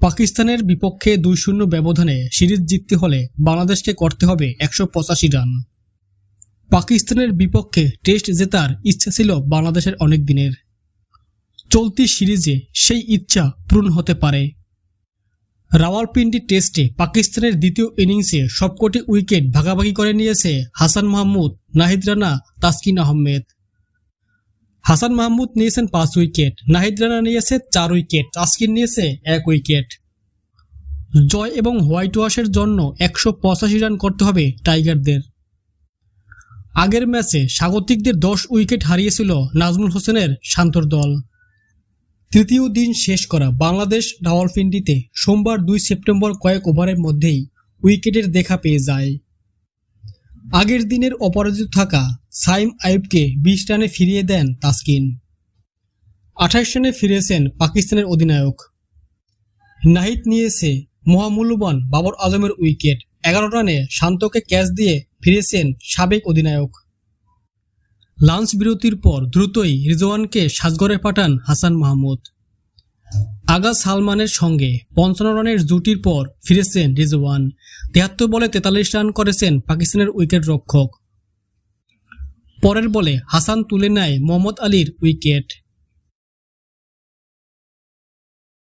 পাকিস্তানের বিপক্ষে দুই শূন্য ব্যবধানে সিরিজ জিততে হলে বাংলাদেশকে করতে হবে একশো পঁচাশি রান। পাকিস্তানের বিপক্ষে টেস্ট জেতার ইচ্ছা ছিল বাংলাদেশের অনেক দিনের। চলতি সিরিজে সেই ইচ্ছা পূরণ হতে পারে। রাওয়ালপিন্ডি টেস্টে পাকিস্তানের দ্বিতীয় ইনিংসে সবকটি উইকেট ভাগাভাগি করে নিয়েছে হাসান মাহমুদ, নাহিদ রানা, তাসকিন আহমেদ। হাসান মাহমুদ নিয়েছেন পাঁচ উইকেট, নাহিদ রানা নিয়েছে চার উইকেট তাসকিন নিয়েছে এক উইকেট। জয় এবং হোয়াইট ওয়াশের জন্য একশো পঁচাশি রান করতে হবে টাইগারদের। আগের ম্যাচে স্বাগতিকদের দশ উইকেট হারিয়েছিল নাজমুল হোসেনের শান্তর দল। তৃতীয় দিন শেষ করা বাংলাদেশ রাওয়ালপিন্ডিতে সোমবার দুই সেপ্টেম্বর কয়েক ওভারের মধ্যেই উইকেটের দেখা পেয়ে যায়। আগের দিনের অপরাজিত থাকা সাইম আইবকে বিশ রানে ফিরিয়ে দেন তাসকিন। আঠাইশ রানে ফিরেছেন পাকিস্তানের অধিনায়ক। নাহিদ নিয়েছে মহামূল্যবান বাবর আজমের উইকেট। এগারো রানে শান্তকে ক্যাচ দিয়ে ফিরেছেন সাবেক অধিনায়ক। লাঞ্চ বিরতির পর দ্রুতই রিজওয়ানকে সাজঘরে পাঠান হাসান মাহমুদ। আগা সালমানের সঙ্গে পঞ্চান্ন রানের জুটির পর ফিরেছেন রিজওয়ান। তেহাত্তর বলে তেতাল্লিশ রান করেছেন পাকিস্তানের উইকেট রক্ষক পরের বলে হাসান তুলে নেয় মোহাম্মদ আলীর উইকেট।